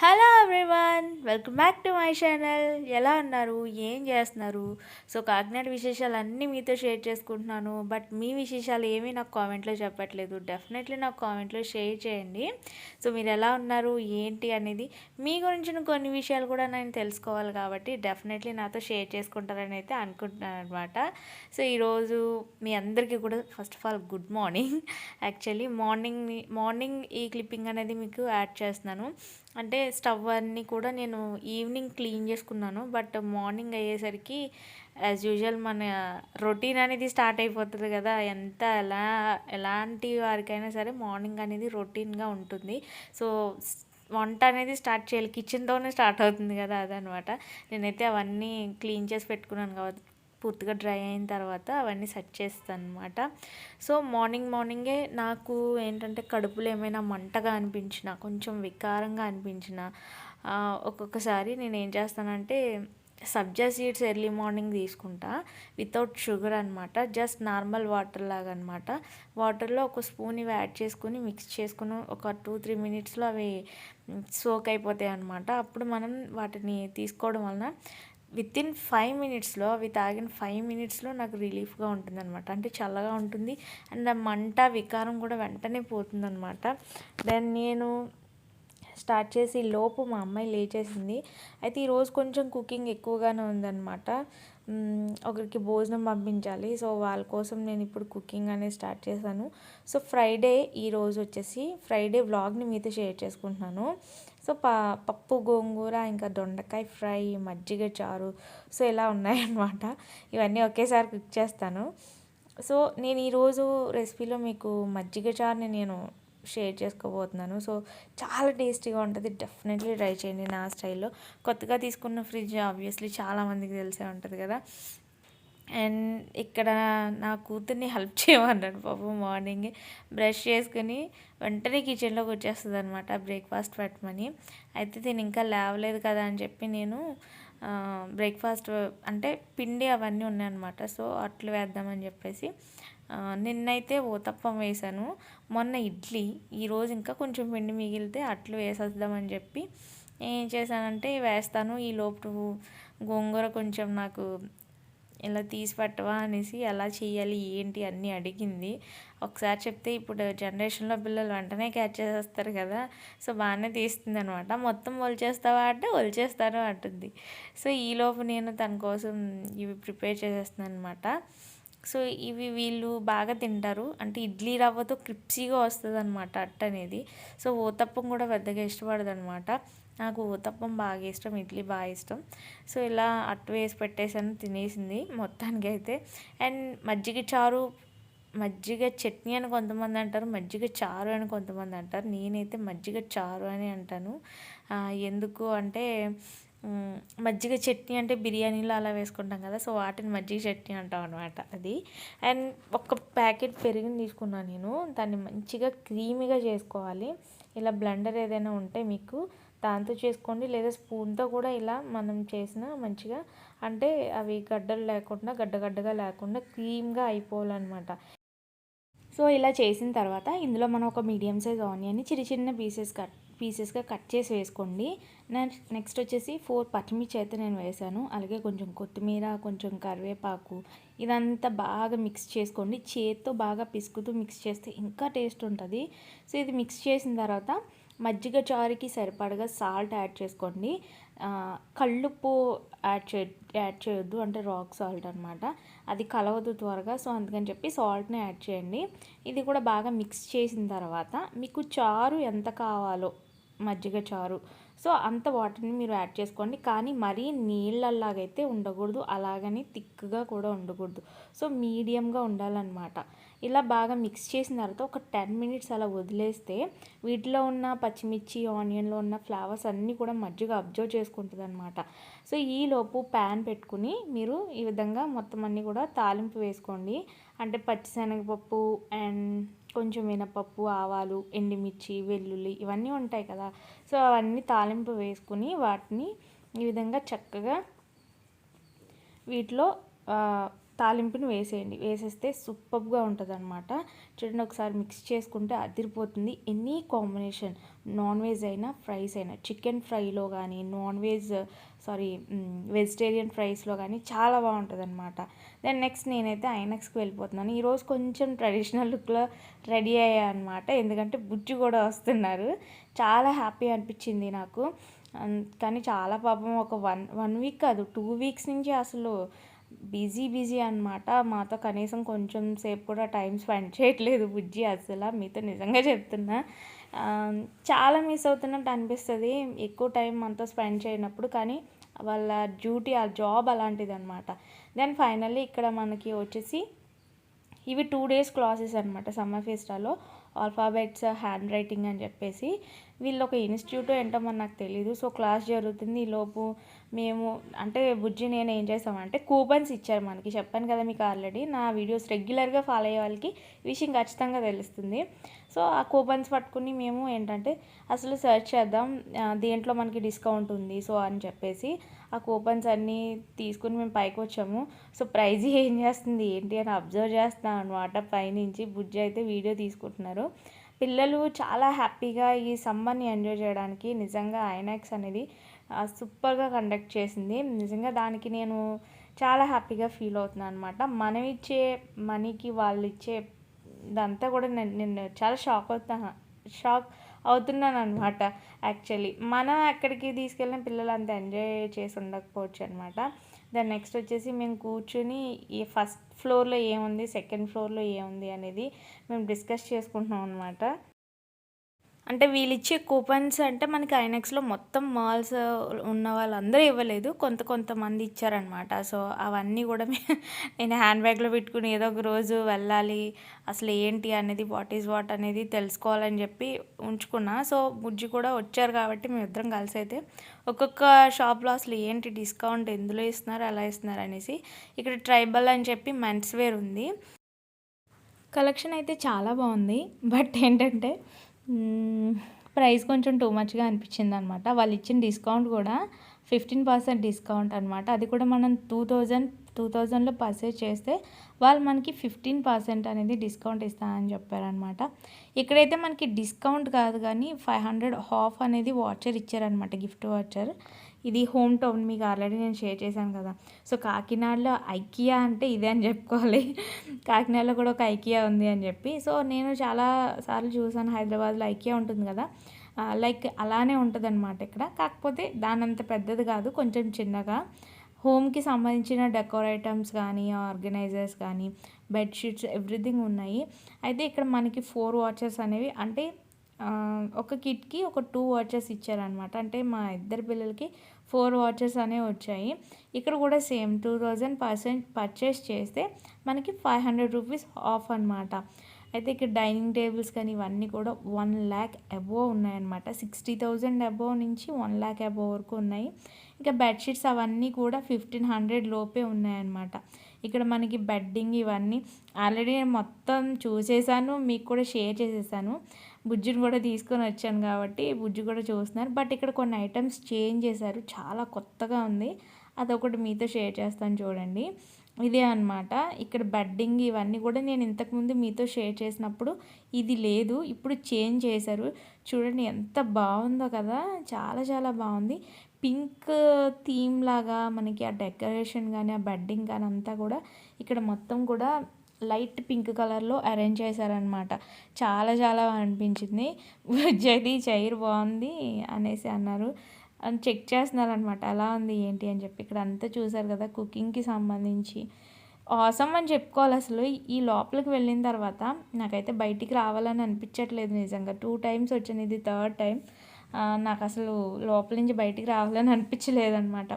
Hello everyone welcome back to my channel ఎలా ఉన్నారు? ఏం చేస్తున్నారు? సో కాకినాడ విశేషాలు అన్నీ మీతో షేర్ చేసుకుంటున్నాను. బట్ మీ విశేషాలు ఏమీ నాకు కామెంట్లో చెప్పట్లేదు. డెఫినెట్లీ నాకు కామెంట్లో షేర్ చేయండి. సో మీరు ఎలా ఉన్నారు? ఏంటి అనేది మీ గురించిన కొన్ని విషయాలు కూడా నేను తెలుసుకోవాలి కాబట్టి డెఫినెట్లీ నాతో షేర్ చేసుకుంటారని అయితే అనుకుంటున్నాను అనమాట సో ఈరోజు మీ అందరికీ కూడా first of all good morning actually morning morning ఈ క్లిప్పింగ్ అనేది మీకు యాడ్ చేస్తున్నాను. అంటే స్టవ్ అన్నీ కూడా నేను ఈవినింగ్ క్లీన్ చేసుకున్నాను. బట్ మార్నింగ్ అయ్యేసరికి యాజ్ యూజువల్ మన రొటీన్ అనేది స్టార్ట్ అయిపోతుంది కదా. ఎంత ఎలా ఎలాంటి వారికైనా సరే మార్నింగ్ అనేది రొటీన్గా ఉంటుంది. సో వంట అనేది స్టార్ట్ చేయాలి. కిచెన్తోనే స్టార్ట్ అవుతుంది కదా అదనమాట. నేనైతే అవన్నీ క్లీన్ చేసి పెట్టుకున్నాను కాబట్టి. పూర్తిగా డ్రై అయిన తర్వాత అవన్నీ సెట్ చేస్తాను అనమాట సో మార్నింగ్ మార్నింగే నాకు ఏంటంటే కడుపులో ఏమైనా మంటగా అనిపించిన కొంచెం వికారంగా అనిపించిన ఒక్కొక్కసారి నేను ఏం చేస్తానంటే సబ్జా సీడ్స్ ఎర్లీ మార్నింగ్ తీసుకుంటా వితౌట్ షుగర్ అనమాట జస్ట్ నార్మల్ వాటర్ లాగా అనమాట వాటర్లో ఒక స్పూన్ ఇవి యాడ్ చేసుకుని మిక్స్ చేసుకుని ఒక టూ త్రీ మినిట్స్లో అవి సోక్ అయిపోతాయి అనమాట అప్పుడు మనం వాటిని తీసుకోవడం వలన విత్ ఇన్ ఫైవ్ మినిట్స్లో అవి తాగిన ఫైవ్ మినిట్స్లో నాకు రిలీఫ్గా ఉంటుంది అనమాట అంటే చల్లగా ఉంటుంది. అండ్ ఆ మంట వికారం కూడా వెంటనే పోతుందనమాట దెన్ నేను స్టార్ట్ చేసి లోపు మా అమ్మాయి లేచేసింది. అయితే ఈరోజు కొంచెం కుకింగ్ ఎక్కువగానే ఉందన్నమాట. ఒకరికి భోజనం పంపించాలి. సో వాళ్ళ కోసం నేను ఇప్పుడు కుకింగ్ అనేది స్టార్ట్ చేశాను. సో ఫ్రైడే ఈరోజు వచ్చేసి ఫ్రైడే వ్లాగ్ని మీతో షేర్ చేసుకుంటున్నాను. సో ప పప్పు గోంగూర ఇంకా దొండకాయ ఫ్రై మజ్జిగ చారు సో ఇలా ఉన్నాయన్నమాట. ఇవన్నీ ఒకేసారి కుక్ చేస్తాను. సో నేను ఈరోజు రెసిపీలో మీకు మజ్జిగ చారుని నేను షేర్ చేసుకోబోతున్నాను. సో చాలా టేస్టీగా ఉంటుంది. డెఫినెట్లీ ట్రై చేయండి నా స్టైల్లో. కొత్తగా తీసుకున్న ఫ్రిడ్జ్ ఆబ్వియస్లీ చాలామందికి తెలిసే ఉంటుంది కదా. అండ్ ఇక్కడ నా కూతుర్ని హెల్ప్ చేయమన్నాడు పాపం మార్నింగ్. బ్రష్ చేసుకుని వెంటనే కిచెన్లోకి వచ్చేస్తుంది అనమాట బ్రేక్ఫాస్ట్ పెట్టమని. అయితే దీని ఇంకా లేవలేదు కదా అని చెప్పి నేను బ్రేక్ఫాస్ట్ అంటే పిండి అవన్నీ ఉన్నాయన్నమాట. సో అట్లు వేద్దామని చెప్పేసి నిన్నైతే ఓతప్పం వేశాను. మొన్న ఇడ్లీ ఈరోజు ఇంకా కొంచెం పిండి మిగిలితే అట్లు వేసేద్దామని చెప్పి ఏం చేశానంటే వేస్తాను. ఈ లోపు గోంగూర కొంచెం నాకు ఇలా తీసి పెట్టవా అనేసి ఎలా చేయాలి ఏంటి అన్నీ అడిగింది. ఒకసారి చెప్తే ఇప్పుడు జనరేషన్లో పిల్లలు వెంటనే క్యాచ్ చేసేస్తారు కదా సో బాగానే తీస్తుంది అనమాట మొత్తం ఒలిచేస్తావా అంటే ఒలిచేస్తారు అంటుంది. సో ఈలోపు నేను తన కోసం ఇవి ప్రిపేర్ చేసేస్తున్నాను అనమాట సో ఇవి వీళ్ళు బాగా తింటారు. అంటే ఇడ్లీ రవ్వతో క్రిప్సీగా వస్తుంది అనమాట అట్ట అనేది సో ఓతప్పం కూడా పెద్దగా ఇష్టపడదు అనమాట నాకు ఊతప్పం బాగా ఇష్టం ఇడ్లీ బాగా ఇష్టం. సో ఇలా అట్టు వేసి పెట్టేసాను తినేసింది మొత్తానికి అయితే అండ్ మజ్జిగ చారు మజ్జిగ చట్నీ అని కొంతమంది అంటారు మజ్జిగ చారు అని కొంతమంది అంటారు. నేనైతే మజ్జిగ చారు అని అంటాను. ఎందుకు అంటే మజ్జిగ చట్నీ అంటే బిర్యానీలో అలా వేసుకుంటాం కదా సో వాటిని మజ్జిగ చట్నీ అంటాం అనమాట అది. అండ్ ఒక ప్యాకెట్ పెరుగుని తీసుకున్నాను నేను దాన్ని మంచిగా క్రీమీగా చేసుకోవాలి. ఇలా బ్లెండర్ ఏదైనా ఉంటే మీకు దాంతో చేసుకోండి లేదా స్పూన్తో కూడా ఇలా మనం చేసిన మంచిగా అంటే అవి గడ్డలు లేకుండా గడ్డగడ్డగా లేకుండా క్రీమ్గా అయిపోవాలన్నమాట. సో ఇలా చేసిన తర్వాత ఇందులో మనం ఒక మీడియం సైజ్ ఆనియన్ని చిన్న చిన్న పీసెస్ కట్ పీసెస్గా కట్ చేసి వేసుకోండి. నెక్స్ట్ వచ్చేసి ఫోర్ పచ్చిమిర్చి అయితే నేను వేసాను. అలాగే కొంచెం కొత్తిమీర కొంచెం కరివేపాకు ఇదంతా బాగా మిక్స్ చేసుకోండి. చేత్తో బాగా పిసుకుతూ మిక్స్ చేస్తే ఇంకా టేస్ట్ ఉంటుంది. సో ఇది మిక్స్ చేసిన తర్వాత మజ్జిగ చారుకి సరిపడగా సాల్ట్ యాడ్ చేసుకోండి. కళ్ళుప్పు యాడ్ చే యాడ్ చేయొద్దు అంటే రాక్ సాల్ట్ అనమాట అది కలవదు త్వరగా. సో అందుకని చెప్పి సాల్ట్ని యాడ్ చేయండి. ఇది కూడా బాగా మిక్స్ చేసిన తర్వాత మీకు చారు ఎంత కావాలో మజ్జిగ చారు. సో అంత వాటర్ని మీరు యాడ్ చేసుకోండి. కానీ మరీ నీళ్ళలాగైతే ఉండకూడదు. అలాగని థిక్గా కూడా ఉండకూడదు. సో మీడియంగా ఉండాలన్నమాట. ఇలా బాగా మిక్స్ చేసిన తర్వాత ఒక టెన్ మినిట్స్ అలా వదిలేస్తే వీటిలో ఉన్న పచ్చిమిర్చి ఆనియన్లో ఉన్న ఫ్లేవర్స్ అన్నీ కూడా మజ్జిగ అబ్జర్వ్ చేసుకుంటుంది అనమాట సో ఈలోపు ప్యాన్ పెట్టుకుని మీరు ఈ విధంగా మొత్తం అన్నీ కూడా తాలింపు వేసుకోండి. అంటే పచ్చిశనగపప్పు అండ్ కొంచెం మినపప్పు ఆవాలు ఎండుమిర్చి వెల్లుల్లి ఇవన్నీ ఉంటాయి కదా. సో అవన్నీ తాలింపు వేసుకుని వాటిని ఈ విధంగా చక్కగా వీటిలో తాలింపుని వేసేయండి. వేసేస్తే సూపర్గా ఉంటుంది అనమాట చూడండి ఒకసారి మిక్స్ చేసుకుంటే అదిరిపోతుంది. ఎనీ కాంబినేషన్ నాన్ వెజ్ అయినా ఫ్రైస్ అయినా చికెన్ ఫ్రైలో కానీ నాన్ వెజ్ సారీ వెజిటేరియన్ ఫ్రైస్లో కానీ చాలా బాగుంటుంది అనమాట దెన్ నెక్స్ట్ నేనైతే ఐనక్స్కి వెళ్ళిపోతున్నాను. ఈరోజు కొంచెం ట్రెడిషనల్ లుక్లో రెడీ అయ్యా అనమాట ఎందుకంటే బుజ్జి కూడా వస్తున్నారు. చాలా హ్యాపీ అనిపించింది నాకు. కానీ చాలా పాపం ఒక వన్ వన్ వీక్ కాదు టూ వీక్స్ నుంచి అసలు బిజీ బిజీ అనమాట మాతో కనీసం కొంచెం సేపు కూడా టైం స్పెండ్ చేయట్లేదు బుజ్జి అసలు మీతో నిజంగా చెప్తున్నా. చాలా మిస్ అవుతున్నట్టు అనిపిస్తుంది. ఎక్కువ టైం మనతో స్పెండ్ చేయనప్పుడు కానీ వాళ్ళ డ్యూటీ ఆ జాబ్ అలాంటిది అనమాట దెన్ ఫైనల్లీ ఇక్కడ మనకి వచ్చేసి ఇవి టూ డేస్ క్లాసెస్ అనమాట సమ్మర్ ఫెస్టాలో. ఆల్ఫాబెట్స్ హ్యాండ్ రైటింగ్ అని చెప్పేసి. వీళ్ళు ఒక ఇన్స్టిట్యూట్ ఏంటో మనకు నాకు తెలీదు. సో క్లాస్ జరుగుతుంది. ఈలోపు మేము అంటే బుజ్జి నేను ఏం చేసామంటే కూపన్స్ ఇచ్చారు మనకి. చెప్పాను కదా మీకు ఆల్రెడీ నా వీడియోస్ రెగ్యులర్గా ఫాలో అయ్యే వాళ్ళకి విషయం ఖచ్చితంగా తెలుస్తుంది. సో ఆ కూపన్స్ పట్టుకుని మేము ఏంటంటే అసలు సెర్చ్ చేద్దాం. దేంట్లో మనకి డిస్కౌంట్ ఉంది. సో అని చెప్పేసి ఆ కూపన్స్ అన్నీ తీసుకుని మేము పైకి వచ్చాము. సో ప్రైజ్ ఏం చేస్తుంది? ఏంటి అని అబ్జర్వ్ చేస్తాం అనమాట పైనుంచి బుజ్జి అయితే వీడియో తీసుకుంటున్నారు. పిల్లలు చాలా హ్యాపీగా ఈ సమ్మర్ని ఎంజాయ్ చేయడానికి నిజంగా ఐనాక్స్ అనేది సూపర్గా కండక్ట్ చేసింది. నిజంగా దానికి నేను చాలా హ్యాపీగా ఫీల్ అవుతున్నాను అనమాట మనం ఇచ్చే మనీకి వాళ్ళు ఇచ్చే ఇదంతా కూడా నేను నేను చాలా షాక్ అవుతాను షాక్ అవుతున్నాను అనమాట యాక్చువల్లీ. మనం అక్కడికి తీసుకెళ్ళిన పిల్లలు అంత ఎంజాయ్ చేసి ఉండకపోవచ్చు అనమాట దాని నెక్స్ట్ వచ్చేసి మేము కూర్చుని ఈ ఫస్ట్ ఫ్లోర్లో ఏముంది సెకండ్ ఫ్లోర్లో ఏముంది అనేది మేము డిస్కస్ చేసుకుంటున్నాం అనమాట అంటే వీళ్ళు ఇచ్చే కూపన్స్ అంటే మనకి ఐనెక్స్లో మొత్తం మాల్స్ ఉన్న వాళ్ళందరూ ఇవ్వలేదు. కొంత కొంతమంది ఇచ్చారనమాట సో అవన్నీ కూడా నేను హ్యాండ్ బ్యాగ్లో పెట్టుకుని ఏదో ఒక రోజు వెళ్ళాలి. అసలు ఏంటి అనేది వాట్ ఈజ్ వాట్ అనేది తెలుసుకోవాలని చెప్పి ఉంచుకున్నా. సో బుజ్జి కూడా వచ్చారు కాబట్టి మేము ఇద్దరం కలిసి అయితే ఒక్కొక్క షాప్లో అసలు ఏంటి డిస్కౌంట్ ఎందులో ఇస్తున్నారు ఎలా ఇస్తున్నారు అనేసి ఇక్కడ ట్రైబల్ అని చెప్పి మెన్స్ వేర్ ఉంది. కలెక్షన్ అయితే చాలా బాగుంది. బట్ ఏంటంటే ప్రైస్ కొంచెం టూ మచ్గా అనిపించింది అనమాట వాళ్ళు ఇచ్చిన డిస్కౌంట్ కూడా ఫిఫ్టీన్ పర్సెంట్ డిస్కౌంట్ అనమాట. అది కూడా మనం టూ థౌజండ్ టూ థౌజండ్లో పర్చేస్ చేస్తే వాళ్ళు మనకి ఫిఫ్టీన్ పర్సెంట్ అనేది డిస్కౌంట్ ఇస్తానని చెప్పారనమాట. ఇక్కడైతే మనకి డిస్కౌంట్ కాదు కానీ ఫైవ్ హండ్రెడ్ హాఫ్ అనేది వాచర్ ఇచ్చారనమాట గిఫ్ట్ వాచర్. ఇది హోమ్ టౌన్ మీకు ఆల్రెడీ నేను షేర్ చేశాను కదా. సో కాకినాడలో ఐకియా అంటే ఇదే అని చెప్పుకోవాలి. కాకినాడలో కూడా ఒక ఐకియా ఉంది అని చెప్పి. సో నేను చాలా సార్లు చూసాను హైదరాబాద్లో ఐకియా ఉంటుంది కదా. లైక్ అలానే ఉంటుంది అనమాట ఇక్కడ. కాకపోతే దాని అంత పెద్దది కాదు కొంచెం చిన్నగా. హోమ్కి సంబంధించిన డెకోర్ ఐటమ్స్ కానీ ఆర్గనైజర్స్ కానీ బెడ్షీట్స్ ఎవ్రీథింగ్ ఉన్నాయి. అయితే ఇక్కడ మనకి ఫోర్ వాచెస్ అనేవి అంటే ఒక కిట్కి ఒక టూ వాచెస్ ఇచ్చారనమాట అంటే మా ఇద్దరు పిల్లలకి ఫోర్ వాచెస్ అనేవి వచ్చాయి. ఇక్కడ కూడా same two thousand percent purchase చేస్తే మనకి ఫైవ్ హండ్రెడ్ రూపీస్ ఆఫ్ అనమాట అయితే ఇక్కడ డైనింగ్ టేబుల్స్ కానీ ఇవన్నీ కూడా వన్ ల్యాక్ అబోవ్ ఉన్నాయన్నమాట. సిక్స్టీ థౌజండ్ అబోవ్ నుంచి వన్ ల్యాక్ అబోవ్ వరకు ఉన్నాయి. ఇంకా బెడ్షీట్స్ అవన్నీ కూడా ఫిఫ్టీన్ హండ్రెడ్ లోపే ఉన్నాయన్నమాట. ఇక్కడ మనకి బెడ్డింగ్ ఇవన్నీ ఆల్రెడీ నేను మొత్తం చూసేసాను మీకు కూడా షేర్ చేసేసాను. బుజ్జిని కూడా తీసుకొని వచ్చాను కాబట్టి బుజ్జి కూడా చూస్తున్నారు. బట్ ఇక్కడ కొన్ని ఐటమ్స్ చేంజ్ చేశారు. చాలా కొత్తగా ఉంది. అదొకటి మీతో షేర్ చేస్తాను చూడండి. ఇదే అనమాట ఇక్కడ బెడ్డింగ్ ఇవన్నీ కూడా నేను ఇంతకుముందు మీతో షేర్ చేసినప్పుడు ఇది లేదు. ఇప్పుడు చేంజ్ చేశారు. చూడండి ఎంత బాగుందో కదా. చాలా చాలా బాగుంది. పింక్ థీమ్ లాగా మనకి ఆ డెకరేషన్ కానీ ఆ బెడ్డింగ్ కానీ అంతా కూడా ఇక్కడ మొత్తం కూడా లైట్ పింక్ కలర్లో అరేంజ్ చేశారనమాట చాలా చాలా అనిపించింది. జది చైర్ బాగుంది అనేసి అన్నారు. అని చెక్ చేస్తున్నారనమాట ఎలా ఉంది ఏంటి అని చెప్పి. ఇక్కడ అంతా చూసారు కదా కుకింగ్కి సంబంధించి. ఆసమ్ అని చెప్పుకోవాలి అసలు. ఈ లోపలికి వెళ్ళిన తర్వాత నాకైతే బయటికి రావాలని అనిపించట్లేదు నిజంగా. టూ టైమ్స్ వచ్చాను. ఇది థర్డ్ టైం నాకు అసలు లోపల నుంచి బయటికి రావాలని అనిపించలేదన్నమాట.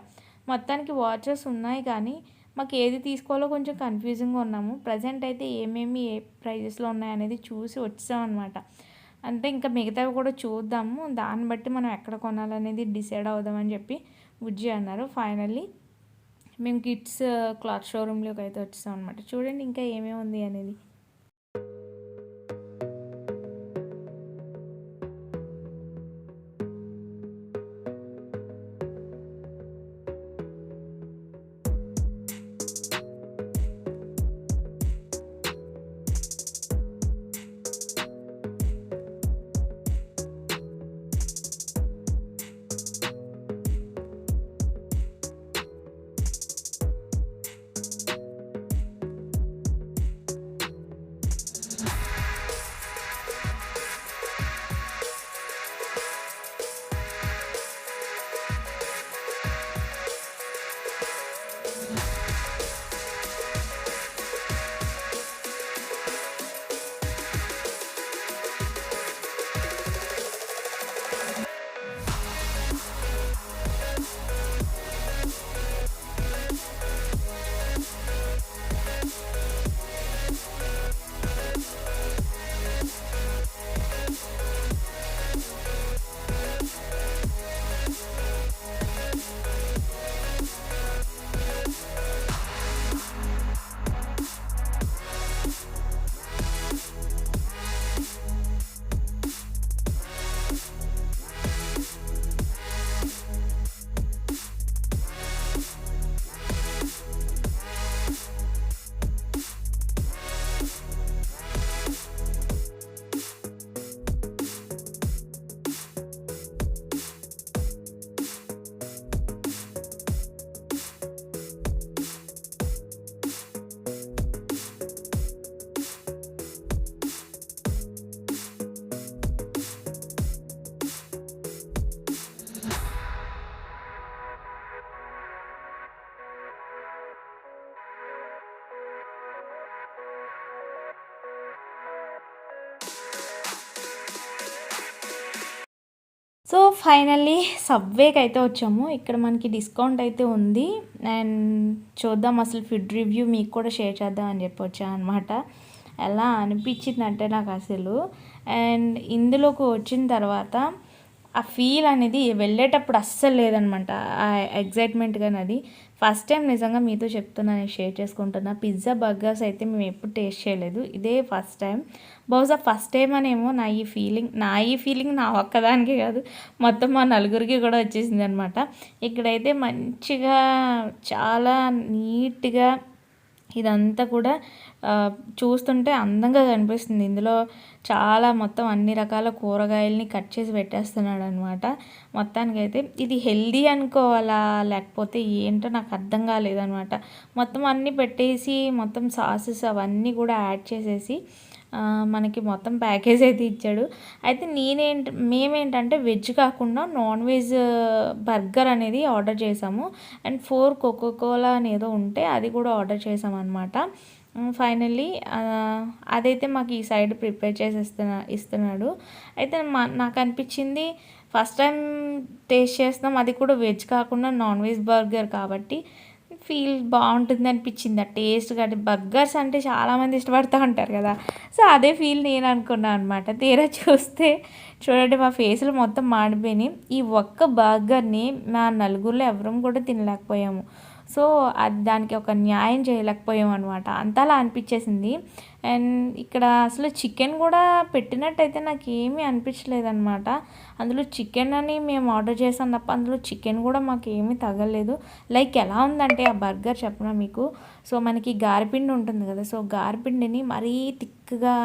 మొత్తానికి వాచెస్ ఉన్నాయి కానీ మాకు ఏది తీసుకోవాలో కొంచెం కన్ఫ్యూజింగ్గా ఉన్నాము. ప్రజెంట్ అయితే ఏమేమి ఏ ప్రైజెస్లో ఉన్నాయనేది చూసి వచ్చామన్నమాట. అంటే ఇంకా మిగతావి కూడా చూద్దాము. దాన్ని బట్టి మనం ఎక్కడ కొనాలనేది డిసైడ్ అవుదామని చెప్పి బుజ్జి అన్నారు. ఫైనల్లీ మేము కిడ్స్ క్లాత్ షోరూంలోకి అయితే వచ్చాం అనమాట చూడండి ఇంకా ఏమేమి ఉంది అనేది. ఫైనల్లీ సబ్వేకి అయితే వచ్చాము. ఇక్కడ మనకి డిస్కౌంట్ అయితే ఉంది. అండ్ చూద్దాం అసలు ఫుడ్ రివ్యూ మీకు కూడా షేర్ చేద్దాం అని చెప్పి వచ్చాను అనమాట ఎలా అనిపించిందంటే నాకు అసలు. అండ్ ఇందులోకి వచ్చిన తర్వాత ఆ ఫీల్ అనేది వెళ్ళేటప్పుడు అస్సలు లేదనమాట. ఆ ఎగ్జైట్మెంట్ కానీ అది. ఫస్ట్ టైం నిజంగా మీతో చెప్తున్నా నేను షేర్ చేసుకుంటున్నా. పిజ్జా బర్గర్స్ అయితే మేము ఎప్పుడు టేస్ట్ చేయలేదు. ఇదే ఫస్ట్ టైం. బహుశా ఫస్ట్ టైం అనేమో నా ఈ ఫీలింగ్ నా ఈ ఫీలింగ్ నా ఒక్కదానికే కాదు. మొత్తం మా నలుగురికి కూడా వచ్చేసింది అనమాట. ఇక్కడైతే మంచిగా చాలా నీట్గా ఇదంతా కూడా చూస్తుంటే అందంగా కనిపిస్తుంది. ఇందులో చాలా మొత్తం అన్ని రకాల కూరగాయలని కట్ చేసి పెట్టేస్తున్నాడు అనమాట మొత్తానికైతే ఇది హెల్దీ అనుకోవాలా? లేకపోతే ఏంటో నాకు అర్థం కాలేదనమాట మొత్తం అన్నీ పెట్టేసి మొత్తం సాసెస్ అవన్నీ కూడా యాడ్ చేసేసి మనకి మొత్తం ప్యాకేజ్ అయితే ఇచ్చాడు. అయితే నేనేంటి మేమేంటంటే వెజ్ కాకుండా నాన్ వెజ్ బర్గర్ అనేది ఆర్డర్ చేసాము. అండ్ ఫోర్ కోకోకోలా అనేదో ఉంటే అది కూడా ఆర్డర్ చేసామన్నమాట. ఫైనల్లీ అదైతే మాకు ఈ సైడ్ ప్రిపేర్ చేసి ఇస్తున్నా ఇస్తున్నాడు. అయితే మా నాకు అనిపించింది ఫస్ట్ టైం టేస్ట్ చేస్తున్నాం అది కూడా వెజ్ కాకుండా నాన్ వెజ్ బర్గర్ కాబట్టి ఫీల్ బాగుంటుంది అనిపించింది. ఆ టేస్ట్ కానీ బర్గర్స్ అంటే చాలామంది ఇష్టపడుతూ ఉంటారు కదా. సో అదే ఫీల్ నేను అనుకున్నాను అనమాట తీరా చూస్తే చూడండి మా ఫేస్లు మొత్తం మాడిపోయినాయి. ఈ ఒక్క బర్గర్ని మా నలుగురిలో ఎవరం కూడా తినలేకపోయాము. సో అది దానికి ఒక న్యాయం చేయలేకపోయాం అనమాట అంతలా అనిపించేసింది. అండ్ ఇక్కడ అసలు చికెన్ కూడా పెట్టినట్టయితే నాకు ఏమీ అనిపించలేదన్నమాట. అందులో చికెన్ అని మేము ఆర్డర్ చేసాం తప్ప అందులో చికెన్ కూడా మాకు ఏమీ తగలేదు. లైక్ ఎలా ఉందంటే ఆ బర్గర్ చెప్పిన మీకు? సో మనకి గారిపిండి ఉంటుంది కదా సో గారిపిండిని మరీ థిక్గా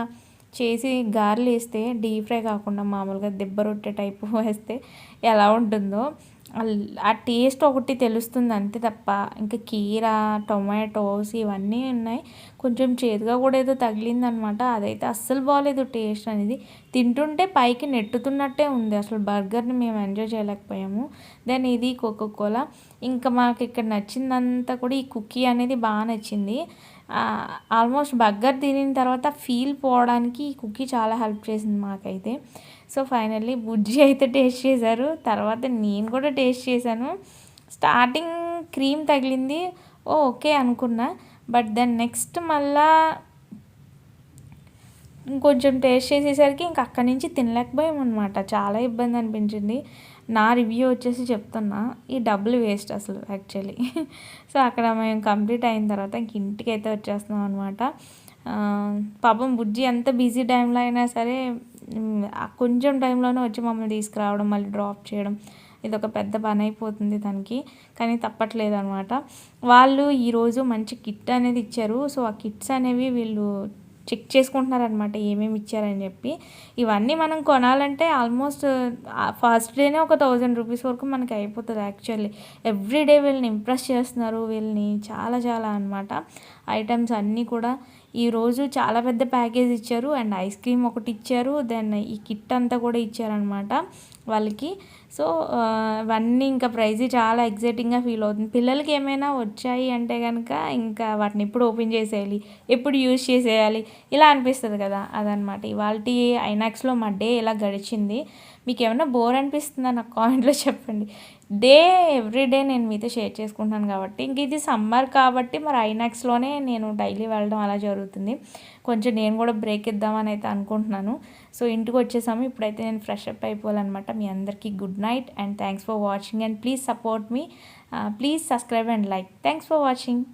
చేసి గారెలు వేస్తే డీప్ ఫ్రై కాకుండా మామూలుగా దెబ్బ రొట్టె టైపు వేస్తే ఎలా ఉంటుందో. ఆ టేస్ట్ ఒకటి తెలుస్తుంది అంతే తప్ప ఇంకా కీర టొమాటోస్ ఇవన్నీ ఉన్నాయి. కొంచెం చేదుగా కూడా ఏదో తగిలిందనమాట. అదైతే అస్సలు బాగాలేదు టేస్ట్ అనేది. తింటుంటే పైకి నెట్టుతున్నట్టే ఉంది. అసలు బర్గర్ని మేము ఎంజాయ్ చేయలేకపోయాము. దెన్ ఇది కోకోకోలా. ఇంకా మాకు ఇక్కడ నచ్చిందంతా కూడా ఈ కుకీ అనేది బాగా నచ్చింది. ఆల్మోస్ట్ బర్గర్ తినిన తర్వాత ఫీల్ పోవడానికి ఈ కుకీ చాలా హెల్ప్ చేసింది మాకైతే. సో ఫైనల్లీ బుజ్జి అయితే టేస్ట్ చేశారు. తర్వాత నేను కూడా టేస్ట్ చేశాను. స్టార్టింగ్ క్రీమ్ తగిలింది. ఓ ఓకే అనుకున్నా. బట్ దెన్ నెక్స్ట్ మళ్ళా ఇంకొంచెం టేస్ట్ చేసేసరికి ఇంక అక్కడి నుంచి తినలేకపోయాం అనమాట చాలా ఇబ్బంది అనిపించింది. నా రివ్యూ వచ్చేసి చెప్తున్నా. ఈ డబ్బులు వేస్ట్ అసలు యాక్చువల్లీ. సో అక్కడ మేము కంప్లీట్ అయిన తర్వాత ఇంక ఇంటికి అయితే వచ్చేస్తున్నాం అనమాట పాపం బుజ్జి ఎంత బిజీ టైంలో అయినా సరే కొంచెం టైంలోనే వచ్చి మమ్మల్ని తీసుకురావడం మళ్ళీ డ్రాప్ చేయడం ఇది ఒక పెద్ద పని అయిపోతుంది దానికి కానీ తప్పట్లేదు అనమాట వాళ్ళు ఈరోజు మంచి కిట్ అనేది ఇచ్చారు. సో ఆ కిట్స్ అనేవి వీళ్ళు చెక్ చేసుకుంటున్నారనమాట ఏమేమి ఇచ్చారని చెప్పి. ఇవన్నీ మనం కొనాలంటే ఆల్మోస్ట్ ఫస్ట్ డేనే ఒక థౌజండ్ రూపీస్ వరకు మనకి అయిపోతుంది యాక్చువల్లీ. ఎవ్రీ డే వీళ్ళని ఇంప్రెస్ చేస్తున్నారు. వీళ్ళని చాలా చాలా అనమాట ఐటమ్స్ అన్నీ కూడా ఈరోజు చాలా పెద్ద ప్యాకేజ్ ఇచ్చారు అండ్ ఐస్ క్రీమ్ ఒకటి ఇచ్చారు. దెన్ ఈ కిట్ అంతా కూడా ఇచ్చారనమాట వాళ్ళకి. సో అవన్నీ ఇంకా ప్రైజ్ చాలా ఎగ్జైటింగ్గా ఫీల్ అవుతుంది. పిల్లలకి ఏమైనా వచ్చాయి అంటే కనుక ఇంకా వాటిని ఎప్పుడు ఓపెన్ చేసేయాలి ఎప్పుడు యూజ్ చేసేయాలి ఇలా అనిపిస్తుంది కదా అదనమాట ఇవాళ ఐనాక్స్లో మా డే ఇలా గడిచింది. మీకు ఏమైనా బోర్ అనిపిస్తుందా నాకు కామెంట్లో చెప్పండి. డే ఎవ్రీ డే నేను మీతో షేర్ చేసుకుంటాను కాబట్టి. ఇంక ఇది సమ్మర్ కాబట్టి మరి ఐనాక్స్లోనే నేను డైలీ వెళ్ళడం అలా జరుగుతుంది. కొంచెం నేను కూడా బ్రేక్ ఇద్దామని అయితే అనుకుంటున్నాను. సో ఇంటికి వచ్చేసాము. ఇప్పుడైతే నేను ఫ్రెష్ అప్ అయిపోవాలన్నమాట. మీ అందరికీ good night and thanks for watching and please support me please subscribe and like thanks for watching